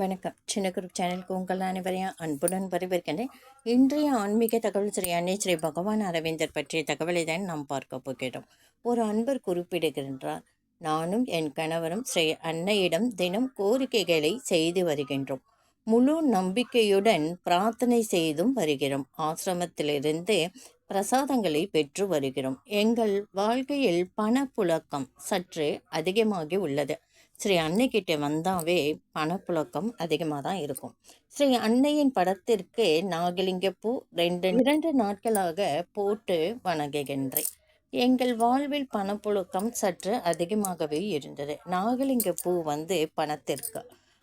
வணக்கம். சின்ன குரூப் சேனலுக்கு உங்கள் அனைவரையும் அன்புடன் வரவேற்கின்றேன். இன்றைய ஆன்மீக தகவல் ஸ்ரீ அன்னை ஸ்ரீ பகவான் அரவிந்தர் பற்றிய தகவலை தான் நாம் பார்க்க போகிறோம். ஒரு அன்பர் குறிப்பிடுகின்றார் நானும் என் கணவரும் ஸ்ரீ அன்னையிடம் தினம் கோரிக்கைகளை செய்து வருகின்றோம். முழு நம்பிக்கையுடன் பிரார்த்தனை செய்தும் வருகிறோம். ஆசிரமத்திலிருந்து பிரசாதங்களை பெற்று வருகிறோம். எங்கள் வாழ்க்கையில் பணப்புழக்கம் சற்று அதிகமாகி உள்ளது. ஸ்ரீ அன்னைக்கிட்ட வந்தாவே பணப்புழக்கம் அதிகமாக தான் இருக்கும். ஸ்ரீ அன்னையின் படத்திற்கு நாகலிங்க பூ ரெண்டு இரண்டு நாட்களாக போட்டு வணங்குகின்றேன். எங்கள் வாழ்வில் பணப்புழக்கம் சற்று அதிகமாகவே இருந்தது. நாகலிங்க பூ வந்து பணத்திற்கு.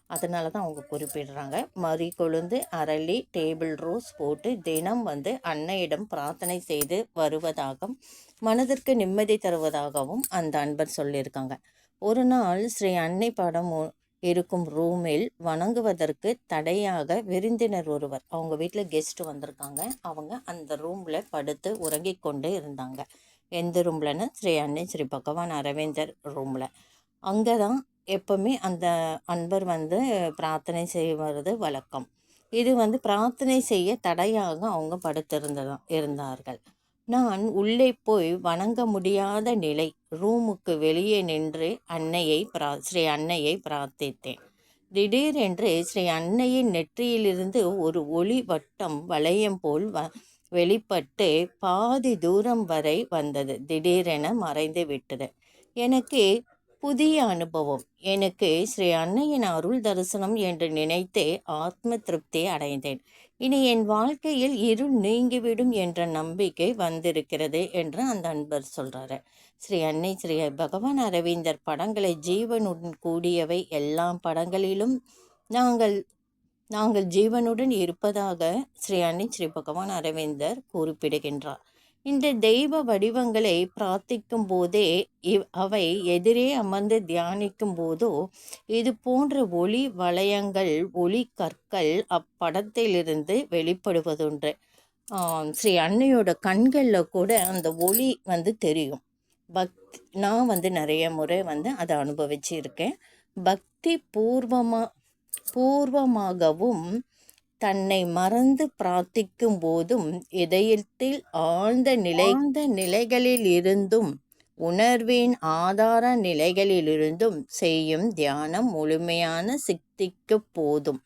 அதனால தான் அவங்க குறிப்பிடுறாங்க. மறி கொழுந்து அரளி டேபிள் ரோஸ் போட்டு தினம் வந்து அன்னையிடம் பிரார்த்தனை செய்து வருவதாகவும் மனதிற்கு நிம்மதி தருவதாகவும் அந்த அன்பர் சொல்லியிருக்காங்க. ஒரு நாள் ஸ்ரீ அன்னை படம் இருக்கும் ரூமில் வணங்குவதற்கு தடையாக விருந்தினர் ஒருவர் அவங்க வீட்டில் கெஸ்ட் வந்திருக்காங்க. அவங்க அந்த ரூமில் படுத்து உறங்கி கொண்டு இருந்தாங்க. எந்த ரூம்லன்னு ஸ்ரீ அன்னை ஸ்ரீ பகவான் அரவிந்தர் ரூமில் அங்கே தான் எப்போவுமே அந்த அன்பர் வந்து பிரார்த்தனை செய்வது வழக்கம். இது வந்து பிரார்த்தனை செய்ய தடையாக அவங்க படுத்திருந்ததான் இருந்தார்கள். நான் உள்ளே போய் வணங்க முடியாத நிலை. ரூமுக்கு வெளியே நின்று அன்னையை பிரா ஸ்ரீ அன்னையை பிரார்த்தித்தேன். திடீரென்று ஸ்ரீ அன்னையின் நெற்றியிலிருந்து ஒரு ஒளி வட்டம் வளையம் போல் வ வெளிப்பட்டு பாதி தூரம் வரை வந்தது. திடீரென மறைந்து விட்டது. எனக்கு புதிய அனுபவம். எனக்கு ஸ்ரீ அன்னையின் அருள் தரிசனம் என்று நினைத்து ஆத்ம திருப்தி அடைந்தேன். இனி என் வாழ்க்கையில் இருள் நீங்கிவிடும் என்ற நம்பிக்கை வந்திருக்கிறது என்று அந்த அன்பர் சொல்கிறாரு ஸ்ரீ அன்னை ஸ்ரீ பகவான் அரவிந்தர் படங்களை ஜீவனுடன் கூடியவை எல்லா படங்களிலும் நாங்கள் நாங்கள் ஜீவனுடன் இருப்பதாக ஸ்ரீ அன்னை ஸ்ரீ பகவான் அரவிந்தர் குறிப்பிடுகின்றார். இந்த தெய்வ வடிவங்களை பிரார்த்திக்கும் போதே இவ் அவை எதிரே அமர்ந்து தியானிக்கும் போதோ இது போன்ற ஒளி வளையங்கள் ஒளி கற்கள் அப்படத்திலிருந்து வெளிப்படுவதுண்டு. ஸ்ரீ அன்னையோட கண்களில் கூட அந்த ஒளி வந்து தெரியும். பக்தி நான் வந்து நிறைய முறை வந்து அதை அனுபவிச்சிருக்கேன். பக்தி பூர்வமாக பூர்வமாகவும் தன்னை மறந்து பிரார்த்திக்கும் போதும் இதயத்தில் ஆழ்ந்த நிலைந்த நிலைகளில் இருந்தும் உணர்வின் ஆதார நிலைகளிலிருந்தும் செய்யும் தியானம் முழுமையான சித்திக்கு போதும்.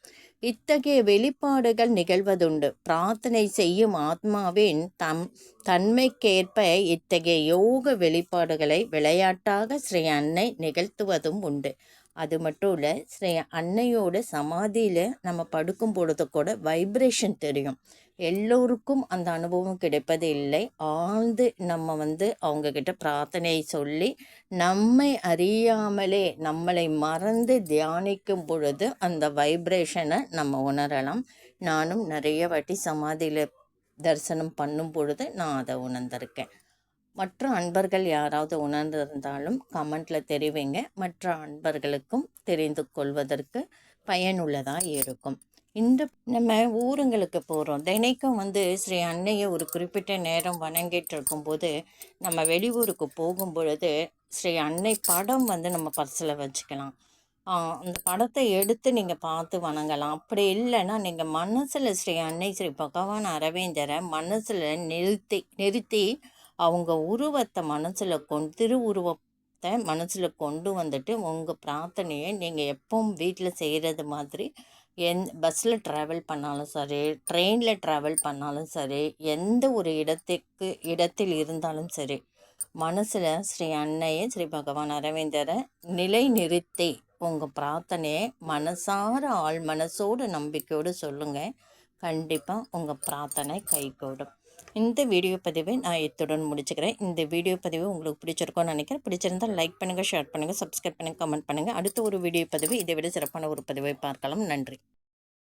இத்தகைய வெளிப்பாடுகள் நிகழ்வதுண்டு. பிரார்த்தனை செய்யும் ஆத்மாவின் தம் தன்மைக்கேற்ப இத்தகைய யோக வெளிப்பாடுகளை விளையாட்டாக ஸ்ரீ அன்னை நிகழ்த்துவதும் உண்டு. அது மட்டும் இல்லை ஸ்ரீ அன்னையோட சமாதியில் நம்ம படுக்கும் பொழுது கூட வைப்ரேஷன் தெரியும். எல்லோருக்கும் அந்த அனுபவம் கிடைப்பது இல்லை. ஆழ்ந்து நம்ம வந்து அவங்கக்கிட்ட பிரார்த்தனையை சொல்லி நம்மை அறியாமலே நம்மளை மறந்து தியானிக்கும் பொழுது அந்த வைப்ரேஷனை நம்ம உணரலாம். நானும் நிறைய வாட்டி சமாதியில் தரிசனம் பண்ணும் பொழுது நான் அதை உணர்ந்திருக்கேன். மற்ற அன்பர்கள் யாராவது உணர்ந்திருந்தாலும் கமெண்டில் தெரிவிங்க. மற்ற அன்பர்களுக்கும் தெரிந்து கொள்வதற்கு பயனுள்ளதாக இருக்கும். இந்த நம்ம ஊருங்களுக்கு போகிறோம் தினைக்கும் வந்து ஸ்ரீ அன்னையை ஒரு குறிப்பிட்ட நேரம் வணங்கிட்டு இருக்கும்போது நம்ம வெளியூருக்கு போகும் பொழுது ஸ்ரீ அன்னை படம் வந்து நம்ம பர்சில் வச்சுக்கலாம். அந்த படத்தை எடுத்து நீங்கள் பார்த்து வணங்கலாம். அப்படி இல்லைன்னா நீங்கள் மனசில் ஸ்ரீ அன்னை ஸ்ரீ பகவான் அரவிந்தரை மனசில் நிறுத்தி நிறுத்தி அவங்க உருவத்தை மனசில் கொண்டு திருவுருவத்தை மனசில் கொண்டு வந்துட்டு உங்கள் பிரார்த்தனையை நீங்கள் எப்பவும் வீட்டில் செய்கிறது மாதிரி எந் பஸ்ஸில் ட்ராவல் பண்ணாலும் சரி ட்ரெயினில் ட்ராவல் பண்ணாலும் சரி எந்த ஒரு இடத்துக்கு இடத்தில் இருந்தாலும் சரி மனசில் ஸ்ரீ அன்னையை ஸ்ரீ பகவான் அரவிந்தரை நிலை நிறுத்தி உங்கள் பிரார்த்தனையை மனசார ஆள் மனசோடு நம்பிக்கையோடு சொல்லுங்கள் கண்டிப்பாக உங்கள் பிரார்த்தனை கைகூடும். இந்த வீடியோ பதிவை நான் இத்துடன் முடிச்சுக்கிறேன். இந்த வீடியோ பதிவு உங்களுக்கு பிடிச்சிருக்கோன்னு நினைக்கிறேன். பிடிச்சிருந்தால் லைக் பண்ணுங்கள் ஷேர் பண்ணுங்கள் சப்ஸ்கிரைப் பண்ணுங்கள் கமெண்ட் பண்ணுங்கள் அடுத்த ஒரு வீடியோ பதிவு இதை விட சிறப்பான ஒரு பதிவை பார்க்கலாம். நன்றி.